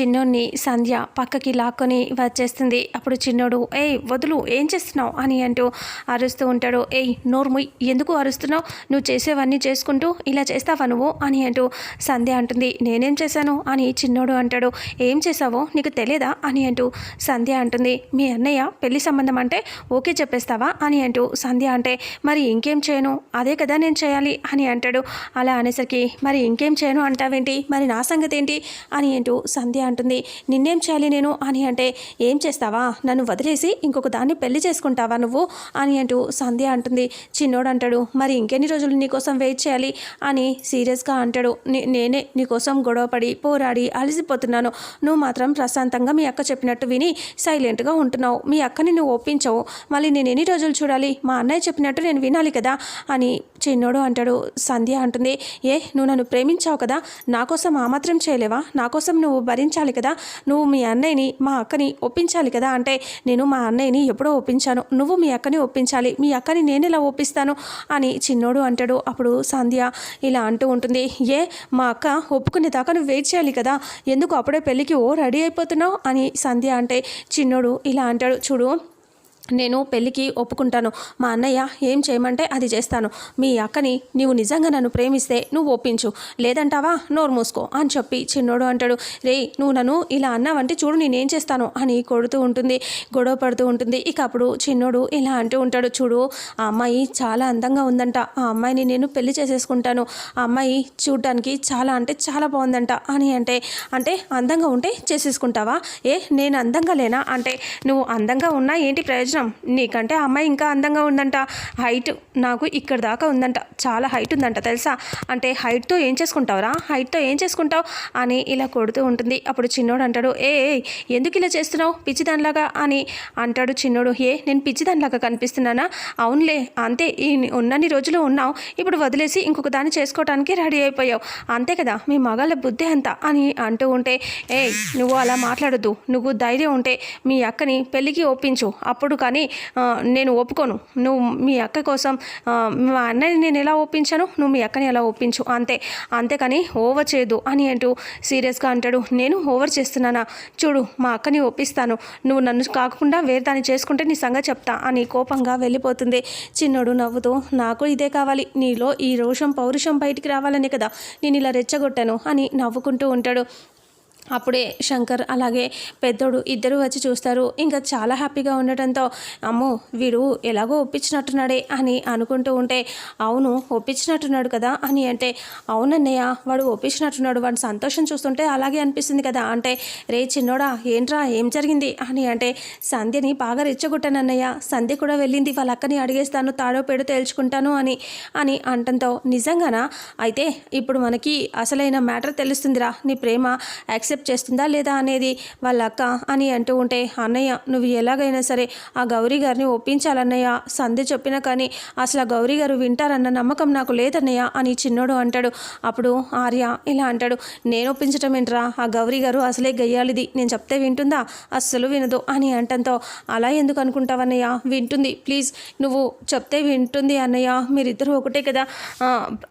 చిన్నోడిని సంధ్య పక్కకి లాక్కొని వచ్చేస్తుంది. అప్పుడు చిన్నోడు ఏయ్ వదులు ఏం చేస్తున్నావు? అని అంటూ అరుస్తూ ఉంటాడు. ఏయ్ నోర్ముయ్ ఎందుకు అరుస్తున్నావు? నువ్వు చేసేవన్నీ చేసుకుంటూ ఇలా చేస్తావా నువ్వు? అని అంటూ సంధ్య అంటుంది. నేనేం చేశాను? అని చిన్నోడు అంటాడు. ఏం చేసావో నీకు తెలియదా అని అంటూ సంధ్య అంటుంది. మీ అన్నయ్య పెళ్ళి సంబంధం అంటే ఓకే చెప్పేస్తావా? అని అంటూ సంధ్య అంటే మరి ఇంకేం చేయను? అదే కదా నేను చేయాలి? అని అంటాడు. అలా అనేసరికి మరి ఇంకేం చేయను అంటావేంటి? మరి నా సంగతి ఏంటి అని అంటూ సంధ్య అంటుంది. నిన్నేం చేయాలి నేను? అని అంటే ఏం చేస్తావా? నన్ను వదిలేసి ఇంకొక దాన్ని పెళ్ళి చేసుకుంటావా నువ్వు? అని అంటూ సంధ్య అంటుంది. చిన్నోడు అంటాడు మరి ఇంకెన్ని రోజులు నీకోసం వెయిట్ చేయాలి? అని సీరియస్గా అంటాడు. "నే- నేనే నీకోసం గొడవపడి పోరాడి అలసిపోతున్నాను. నువ్వు మాత్రం ప్రశాంతంగా మీ అక్క చెప్పినట్టు విని సైలెంట్గా ఉంటున్నావు. మీ అక్కని నువ్వు ఒప్పించవు. మళ్ళీ నేను ఎన్ని రోజులు చూడాలి? మా అన్నయ్య చెప్పినట్టు నేను వినాలి కదా? అని చిన్నోడు అంటాడు. సంధ్య అంటుంది. ఏ నువ్వు నన్ను ప్రేమించావు కదా? నా కోసం ఆ మాత్రం చేయలేవా? నా కోసం నువ్వు ఒప్పించాలి కదా? నువ్వు మీ అన్నయ్యని మా అక్కని ఒప్పించాలి కదా? అంటే నేను మా అన్నయ్యని ఎప్పుడో ఒప్పించాను. నువ్వు మీ అక్కని ఒప్పించాలి. మీ అక్కని నేను ఎలా ఒప్పిస్తాను? అని చిన్నోడు అంటాడు. అప్పుడు సంధ్య ఇలా అంటూ ఉంటుంది. ఏ మా అక్క ఒప్పుకునేదాకా నువ్వు వెయిట్ చేయాలి కదా? ఎందుకు అప్పుడే పెళ్ళికి ఓ రెడీ అయిపోతున్నావు? అని సంధ్య అంటే చిన్నోడు ఇలా అంటాడు. చూడు నేను పెళ్ళికి ఒప్పుకుంటాను. మా అన్నయ్య ఏం చేయమంటే అది చేస్తాను. మీ అక్కని నీవు నిజంగా నన్ను ప్రేమిస్తే నువ్వు ఒప్పించు. లేదంటావా? నోరు మూసుకో అని చెప్పి చిన్నోడు అంటాడు. రే నువ్వు నన్ను ఇలా అన్నావంటే చూడు నేనేం చేస్తాను అని కొడుతూ ఉంటుంది. గొడవ పడుతూ ఉంటుంది. ఇక అప్పుడు చిన్నోడు ఇలా అంటూ ఉంటాడు. చూడు ఆ అమ్మాయి చాలా అందంగా ఉందంట. ఆ అమ్మాయిని నేను పెళ్ళి చేసేసుకుంటాను. ఆ అమ్మాయి చూడడానికి చాలా అంటే చాలా బాగుందంట. అని అంటే అంటే అందంగా ఉంటే చేసేసుకుంటావా? ఏ నేను అందంగా లేనా? అంటే నువ్వు అందంగా ఉన్నా ఏంటి ప్రయోజనం? నీకంటే అమ్మాయి ఇంకా అందంగా ఉందంట. హైట్ నాకు ఇక్కడ దాకా ఉందంట. చాలా హైట్ ఉందంట తెలుసా? అంటే హైట్తో ఏం చేసుకుంటావురా? హైట్తో ఏం చేసుకుంటావు? అని ఇలా కొడుతూ ఉంటుంది. అప్పుడు చిన్నోడు అంటాడు ఏ ఏ, ఎందుకు ఇలా చేస్తున్నావు? పిచ్చిదానిలాగా? అని అంటాడు చిన్నోడు ఏ నేను పిచ్చిదానిలాగా కనిపిస్తున్నానా? అవునులే అంతే. ఈ ఉన్నన్ని రోజులు ఉన్నావు. ఇప్పుడు వదిలేసి ఇంకొక దాన్ని చేసుకోవడానికి రెడీ అయిపోయావు. అంతే కదా? మీ మగాళ్ళ బుద్ధి అంత? అని అంటూ ఉంటే ఏ నువ్వు అలా మాట్లాడద్దు. నువ్వు ధైర్యం ఉంటే మీ అక్కని పెళ్ళికి ఒప్పించు. అప్పుడు కానీ నేను ఒప్పుకోను. నువ్వు మీ అక్క కోసం మా అన్నని నేను ఎలా ఒప్పించాను? నువ్వు మీ అక్కని ఎలా ఒప్పించు? అంతే అంతేకాని ఓవర్ చేయదు అని అంటూ సీరియస్గా అంటాడు. నేను ఓవర్ చేస్తున్నానా? చూడు మా అక్కని ఒప్పిస్తాను. నువ్వు నన్ను కాకుండా వేరే దాన్ని చేసుకుంటే నీ సంగతి చెప్తా అని కోపంగా వెళ్ళిపోతుంది. చిన్నోడు నవ్వుతూ నాకు ఇదే కావాలి. నీలో ఈ రోషం పౌరుషం బయటికి రావాలనే కదా. నేను ఇలా రెచ్చగొట్టాను అని నవ్వుకుంటూ ఉంటాడు. అప్పుడే శంకర్ అలాగే పెద్దోడు ఇద్దరు వచ్చి చూస్తారు. ఇంకా చాలా హ్యాపీగా ఉండటంతో అమ్మో వీడు ఎలాగో ఒప్పించినట్టున్నాడే అని అనుకుంటూ ఉంటే అవును ఒప్పించినట్టున్నాడు కదా అని అంటే అవునన్నయ్య వాడు ఒప్పించినట్టున్నాడు వాడి సంతోషం చూస్తుంటే అలాగే అనిపిస్తుంది కదా అంటే రే చిన్నోడా ఏంట్రా ఏం జరిగింది అని అంటే సంధ్యని బాగా రెచ్చగొట్టానన్నయ్య సంధ్య కూడా వెళ్ళింది వాళ్ళ అక్కని అడిగేస్తాను తాడో పేడో తేల్చుకుంటాను అని అని అంటంతో నిజంగానా? అయితే ఇప్పుడు మనకి అసలైన మ్యాటర్ తెలుస్తుందిరా నీ ప్రేమ యాక్సెప్ట్ చేస్తుందా లేదా అనేది వాళ్ళ అక్క అని అంటూ ఉంటే అన్నయ్య నువ్వు ఎలాగైనా సరే ఆ గౌరీ గారిని ఒప్పించాలన్నయ్య సంధి చెప్పినా కానీ అసలు ఆ గౌరీ గారు వింటారన్న నమ్మకం నాకు లేదన్నయ్య అని చిన్నోడు అంటాడు. అప్పుడు ఆర్య ఇలా అంటాడు నేను ఒప్పించటం ఏంట్రా? ఆ గౌరీ గారు అసలే గయ్యాలిది నేను చెప్తే వింటుందా? అస్సలు వినదు అని అంటంతో అలా ఎందుకు అనుకుంటావన్నయ్య? వింటుంది. ప్లీజ్ నువ్వు చెప్తే వింటుంది అన్నయ్య. మీరిద్దరూ ఒకటే కదా.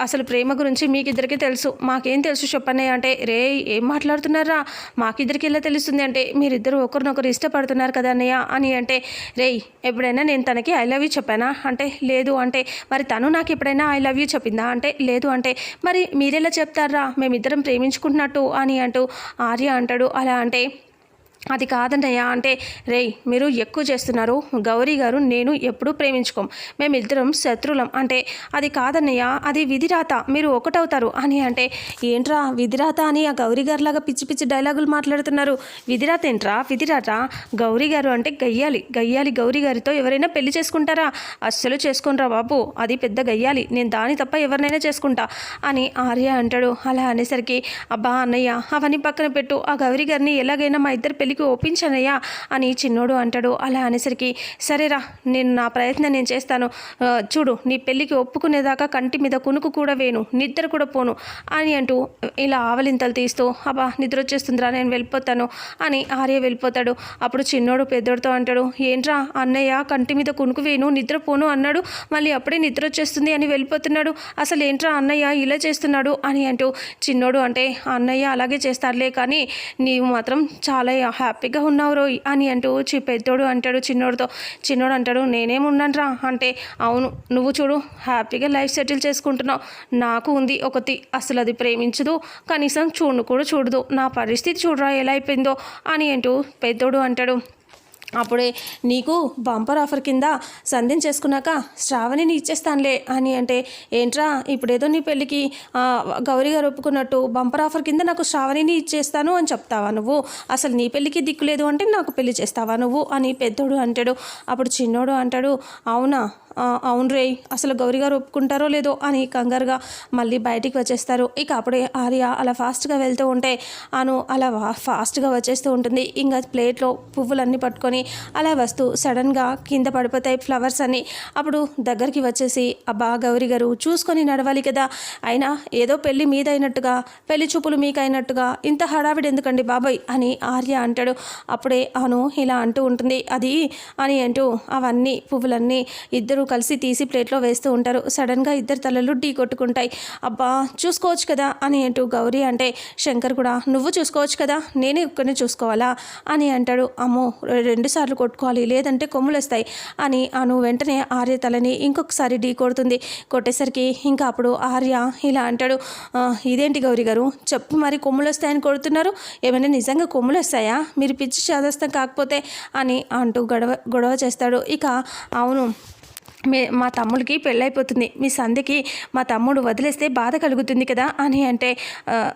అసలు ప్రేమ గురించి మీకిద్దరికీ తెలుసు. మాకేం తెలుసు చెప్పన్నయ్య? అంటే రే ఏం మాట్లాడుతున్నారు? మాకిద్దరికి ఎలా తెలుస్తుంది అంటే మీరిద్దరు ఒకరినొకరు ఇష్టపడుతున్నారు కదా అన్నయ్య? అని అంటే రేయ్ ఎప్పుడైనా నేను తనకి ఐ లవ్ యూ చెప్పానా? అంటే లేదు అంటే మరి తను నాకు ఎప్పుడైనా ఐ లవ్ యూ చెప్పిందా? అంటే లేదు అంటే మరి మీరెలా చెప్తారా? మేమిద్దరం ప్రేమించుకుంటున్నట్టు అని అంటూ ఆర్య అంటాడు. అలా అంటే అది కాదన్నయ్యా అంటే రేయ్ మీరు ఎక్కువ చేస్తున్నారు. గౌరీ గారు నేను ఎప్పుడూ ప్రేమించుకోం. మేమిద్దరం శత్రులం. అంటే అది కాదన్నయ్యా అది విధిరాత. మీరు ఒకటవుతారు అని అంటే ఏంట్రా విధిరాత అని ఆ గౌరీ గారిలాగా పిచ్చి పిచ్చి డైలాగులు మాట్లాడుతున్నారు. విధిరాత ఏంట్రా? విధిరాత? గౌరీ గారు అంటే గయ్యాలి. గయ్యాలి గౌరీ గారితో ఎవరైనా పెళ్ళి చేసుకుంటారా? అస్సలు చేసుకోనరా బాబు. అది పెద్ద గయ్యాలి. నేను దాని తప్ప ఎవరినైనా చేసుకుంటా అని ఆర్య అంటాడు. అలా అనేసరికి అబ్బా అన్నయ్య అవన్నీ పక్కన పెట్టు. ఆ గౌరీ గారిని ఎలాగైనా మా ఇద్దరు పెళ్ళి పెళ్ళికి ఒప్పించనయ్యా అని చిన్నోడు అంటాడు. అలా అనేసరికి సరేరా నేను నా ప్రయత్నం నేను చేస్తాను. చూడు నీ పెళ్ళికి ఒప్పుకునేదాకా కంటి మీద కునుకు కూడా వేను నిద్ర కూడా పోను అని అంటూ ఇలా ఆవలింతలు తీస్తూ అబ్బా నిద్ర వచ్చేస్తుందిరా నేను వెళ్ళిపోతాను అని ఆర్య వెళ్ళిపోతాడు. అప్పుడు చిన్నోడు పెద్దోడితో అంటాడు ఏంట్రా అన్నయ్య కంటి మీద కునుకు వేను నిద్రపోను అన్నాడు మళ్ళీ అప్పుడే నిద్ర వచ్చేస్తుంది అని వెళ్ళిపోతున్నాడు. అసలు ఏంట్రా అన్నయ్య ఇలా చేస్తున్నాడు? అని అంటూ చిన్నోడు అంటే అన్నయ్య అలాగే చేస్తాడులే కానీ నీవు మాత్రం చాలా హ్యాపీగా ఉన్నావు రోయ్ అని అంటూ చి పెద్దోడు అంటాడు చిన్నోడితో. చిన్నోడు అంటాడు నేనేమున్నానరా? అంటే అవును నువ్వు చూడు హ్యాపీగా లైఫ్ సెటిల్ చేసుకుంటున్నావు. నాకు ఉంది ఒకటి అసలు అది ప్రేమించదు. కనీసం చూడు కూడా చూడదు. నా పరిస్థితి చూడరా ఎలా అయిపోయిందో అని అంటూ పెద్దోడు అంటాడు. అప్పుడే నీకు బంపర్ ఆఫర్ కింద సంధ్యం చేసుకున్నాక శ్రావణిని ఇచ్చేస్తానులే అని అంటే ఏంట్రా ఇప్పుడేదో నీ పెళ్ళికి గౌరీ గారు ఒప్పుకున్నట్టు బంపర్ ఆఫర్ కింద నాకు శ్రావణిని ఇచ్చేస్తాను అని చెప్తావా నువ్వు? అసలు నీ పెళ్ళికి దిక్కు లేదు అంటే నాకు పెళ్ళి చేస్తావా నువ్వు? అని పెద్దోడు అంటాడు. అప్పుడు చిన్నోడు అంటాడు అవునా? అవును రే అసలు గౌరీ గారు ఒప్పుకుంటారో లేదో అని కంగారుగా మళ్ళీ బయటికి వచ్చేస్తారు. ఇక అప్పుడే ఆర్య అలా ఫాస్ట్గా వెళ్తూ ఉంటే అను అలా ఫాస్ట్గా వచ్చేస్తూ ఉంటుంది. ఇంకా ప్లేట్లో పువ్వులన్నీ పట్టుకొని అలా వస్తూ సడన్గా కింద పడిపోతాయి ఫ్లవర్స్ అన్ని. అప్పుడు దగ్గరికి వచ్చేసి అబ్బా గౌరీ గారు చూసుకొని నడవాలి కదా. అయినా ఏదో పెళ్ళి మీదైనట్టుగా పెళ్ళి చూపులు మీకు అయినట్టుగా ఇంత హడావిడి ఎందుకండి బాబాయ్? అని ఆర్య అంటాడు. అప్పుడే అను ఇలా అంటూ ఉంటుంది. అది అని అంటూ అవన్నీ పువ్వులన్నీ ఇద్దరు కలిసి తీసి ప్లేట్లో వేస్తూ ఉంటారు. సడన్గా ఇద్దరు తలలు ఢీ కొట్టుకుంటాయి. అబ్బా చూసుకోవచ్చు కదా అని అంటూ గౌరీ అంటే శంకర్ కూడా నువ్వు చూసుకోవచ్చు కదా నేనే ఒక్కరిని చూసుకోవాలా అని అంటాడు. అమ్మో రెండుసార్లు కొట్టుకోవాలి లేదంటే కొమ్ములు వస్తాయి అని అను వెంటనే ఆర్య తలని ఇంకొకసారి ఢీ కొడుతుంది. కొట్టేసరికి ఇంకా అప్పుడు ఆర్య ఇలా అంటాడు ఇదేంటి గౌరీ గారు చెప్పు మరి కొమ్ములు వస్తాయని కొడుతున్నారు? ఏమైనా నిజంగా కొమ్ములు వస్తాయా మీరు పిచ్చి చేదస్తం కాకపోతే అని అంటూ గొడవ గొడవ చేస్తాడు. ఇక అవును మీ మా తమ్ముడికి పెళ్ళైపోతుంది. మీ సంధికి మా తమ్ముడు వదిలేస్తే బాధ కలుగుతుంది కదా అని అంటే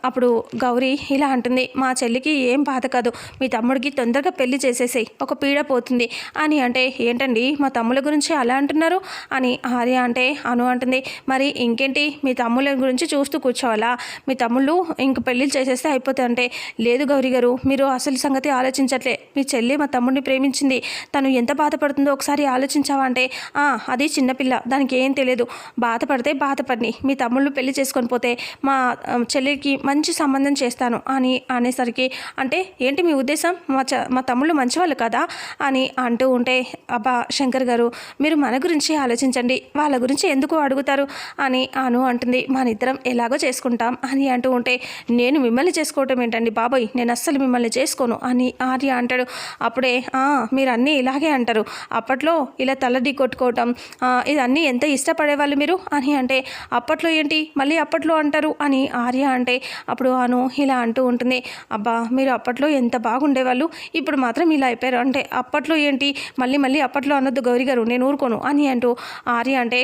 అప్పుడు గౌరీ ఇలా అంటుంది. మా చెల్లికి ఏం బాధ కాదు. మీ తమ్ముడికి తొందరగా పెళ్ళి చేసేసేయి. ఒక పీడ పోతుంది అని అంటే ఏంటండి? మా తమ్ముల గురించి అలా అంటున్నారు? అని ఆర్య అంటే అను అంటుంది. మరి ఇంకేంటి? మీ తమ్ముళ్ళ గురించి చూస్తూ కూర్చోవాలా? మీ తమ్ముళ్ళు ఇంక పెళ్ళి చేసేస్తే అయిపోతాయి అంటే లేదు గౌరీ గారు మీరు అసలు సంగతి ఆలోచించట్లే. మీ చెల్లి మా తమ్ముడిని ప్రేమించింది. తను ఎంత బాధపడుతుందో ఒకసారి ఆలోచించావా అంటే "ఆ, అది చిన్నపిల్ల దానికి ఏం తెలియదు. బాధపడితే బాధపడిని. మీ తమ్ముళ్ళు పెళ్ళి చేసుకొని పోతే మా చెల్లికి మంచి సంబంధం చేస్తాను అని అనేసరికి అంటే ఏంటి మీ ఉద్దేశం? మా చ మా తమ్ముళ్ళు మంచివాళ్ళు కదా అని అంటూ ఉంటే అబ్బా శంకర్ గారు మీరు మన గురించి ఆలోచించండి. వాళ్ళ గురించి ఎందుకు అడుగుతారు అని అను అంటుంది. మన ఇద్దరం ఎలాగో చేసుకుంటాం అని అంటూ ఉంటే నేను మిమ్మల్ని చేసుకోవటం ఏంటండి బాబాయ్? నేను అస్సలు మిమ్మల్ని చేసుకోను అని ఆర్య అంటాడు. అప్పుడే మీరు అన్నీ ఇలాగే అంటారు. అప్పట్లో ఇలా తలడి కొట్టుకోవటం ఇదన్నీ ఎంత ఇష్టపడేవాళ్ళు మీరు? అని అంటే అప్పట్లో ఏంటి? మళ్ళీ అప్పట్లో అంటారు అని ఆర్య అంటే అప్పుడు అను ఇలా అంటూ ఉంటుంది. అబ్బా మీరు అప్పట్లో ఎంత బాగుండేవాళ్ళు? ఇప్పుడు మాత్రం ఇలా అయిపోయారు. అంటే అప్పట్లో ఏంటి? మళ్ళీ మళ్ళీ అప్పట్లో అనొద్దు గౌరీ గారు నేను ఊరుకోను అని అంటూ ఆర్య అంటే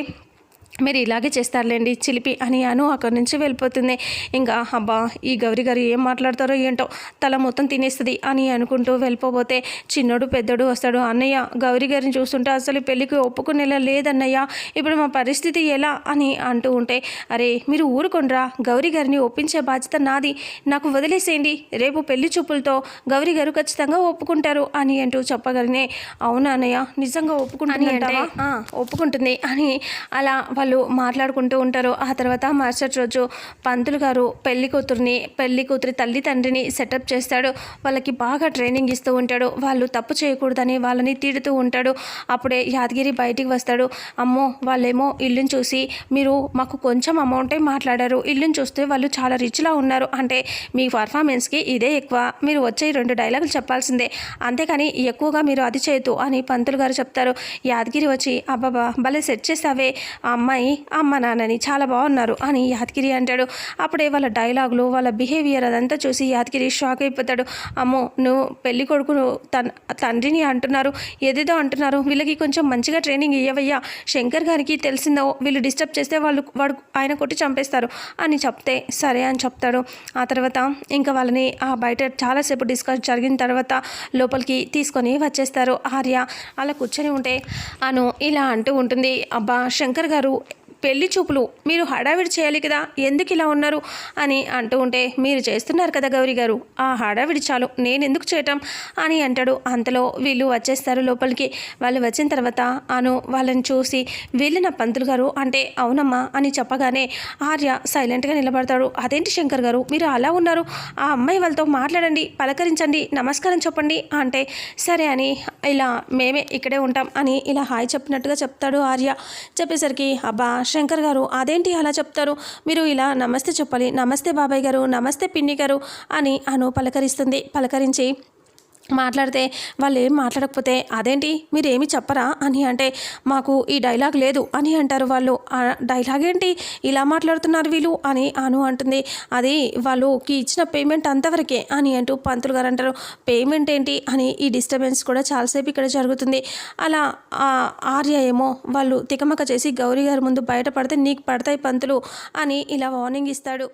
మీరు ఇలాగే చేస్తారులేండి చిలిపి అని అను అక్కడి నుంచి వెళ్ళిపోతుంది. ఇంకా అబ్బా ఈ గౌరీ గారు ఏం మాట్లాడతారో ఏంటో తల మొత్తం తినేస్తుంది అని అనుకుంటూ వెళ్ళిపోతే చిన్నోడు పెద్దోడు వస్తాడు. అన్నయ్య గౌరీ గారిని చూస్తుంటే అసలు పెళ్ళికి ఒప్పుకునేలా లేదన్నయ్య. ఇప్పుడు మా పరిస్థితి ఎలా? అని అంటూ ఉంటే అరే మీరు ఊరుకొండ్రా. గౌరీ గారిని ఒప్పించే బాధ్యత నాది. నాకు వదిలేసేయండి. రేపు పెళ్ళి చూపులతో గౌరీ గారు ఖచ్చితంగా ఒప్పుకుంటారు అని అంటూ చెప్పగలనే అవునా అన్నయ్య నిజంగా ఒప్పుకుంటుంది అంటావా "ఆ, ఒప్పుకుంటుంది అని అలా వాళ్ళు మాట్లాడుకుంటూ ఉంటారు. ఆ తర్వాత మరుసటి రోజు పంతులు గారు పెళ్ళి కూతురిని పెళ్ళి కూతురి తల్లి తండ్రిని సెటప్ చేస్తాడు. వాళ్ళకి బాగా ట్రైనింగ్ ఇస్తూ ఉంటాడు. వాళ్ళు తప్పు చేయకూడదని వాళ్ళని తిడుతూ ఉంటాడు. అప్పుడే యాదగిరి బయటికి వస్తాడు. అమ్మో వాళ్ళేమో ఇల్లుని చూసి మీరు మాకు కొంచెం అమౌంటే మాట్లాడారు. ఇల్లుని చూస్తే వాళ్ళు చాలా రిచ్లా ఉన్నారు. అంటే మీ పర్ఫార్మెన్స్కి ఇదే ఎక్కువ. మీరు వచ్చే రెండు డైలాగులు చెప్పాల్సిందే. అంతేకాని ఎక్కువగా మీరు అది చేయొద్దు అని పంతులు గారు చెప్తారు. యాదగిరి వచ్చి అబ్బాబా భలే సెట్ చేసావే. అమ్మ అమ్మాయి అమ్మ నాన్నని చాలా బాగున్నారు అని యాదగిరి అంటాడు. అప్పుడే వాళ్ళ డైలాగులు వాళ్ళ బిహేవియర్ అదంతా చూసి యాదగిరి షాక్ అయిపోతాడు. అమ్మో నువ్వు పెళ్ళి కొడుకును తన తండ్రిని అంటున్నారు. ఏదేదో అంటున్నారు. వీళ్ళకి కొంచెం మంచిగా ట్రైనింగ్ ఇవ్వవయ్యా శంకర్ గారికి తెలిసిందో వీళ్ళు డిస్టర్బ్ చేస్తే వాళ్ళు వాడు ఆయన కొట్టి చంపేస్తారు అని చెప్తే సరే అని చెప్తాడు. ఆ తర్వాత ఇంకా వాళ్ళని ఆ బయట చాలాసేపు డిస్కస్ జరిగిన తర్వాత లోపలికి తీసుకొని వచ్చేస్తారు ఆర్య. అలా కూర్చొని ఉంటే అను ఇలా అంటూ ఉంటుంది. అబ్బా శంకర్ గారు పెళ్ళి చూపులు మీరు హడావిడి చేయాలి కదా ఎందుకు ఇలా ఉన్నారు? అని అంటూ ఉంటే మీరు చేస్తున్నారు కదా గౌరీ గారు ఆ హడావిడి చాలు నేను ఎందుకు చేయటం? అని అంటాడు. అంతలో వీళ్ళు వచ్చేస్తారు లోపలికి. వాళ్ళు వచ్చిన తర్వాత అను వాళ్ళని చూసి వెళ్ళిన పంతులు గారు? అంటే అవునమ్మా అని చెప్పగానే ఆర్య సైలెంట్గా నిలబడతాడు. అదేంటి శంకర్ గారు మీరు అలా ఉన్నారు? ఆ అమ్మాయి వాళ్ళతో మాట్లాడండి పలకరించండి నమస్కారం చెప్పండి అంటే సరే అని ఇలా మేమే ఇక్కడే ఉంటాం అని ఇలా హాయ్ చెప్పినట్టుగా చెప్తాడు ఆర్య. చెప్పేసరికి అబ్బా శంకర్ గారు అదేంటి అలా చెప్తారు? మీరు ఇలా నమస్తే చెప్పాలి. నమస్తే బాబాయ్ గారు నమస్తే పిన్ని గారు అని అను పలకరిస్తుంది. పలకరించి మాట్లాడితే వాళ్ళు ఏం మాట్లాడకపోతే అదేంటి? మీరేమి చెప్పరా? అని అంటే మాకు ఈ డైలాగ్ లేదు అని అంటారు వాళ్ళు. "ఆ డైలాగ్ ఏంటి? ఇలా మాట్లాడుతున్నారు వీళ్ళు అని అను అంటుంది. అది వాళ్ళకి ఇచ్చిన పేమెంట్ అంతవరకే అని అంటూ పంతులు గారు అంటారు. పేమెంట్ ఏంటి? అని ఈ డిస్టర్బెన్స్ కూడా చాలాసేపు ఇక్కడ జరుగుతుంది. అలా ఆ ఆర్య ఏమో వాళ్ళు తికమక చేసి గౌరీ గారి ముందు బయటపడితే నీకు పడతాయి పంతులు అని ఇలా వార్నింగ్ ఇస్తాడు.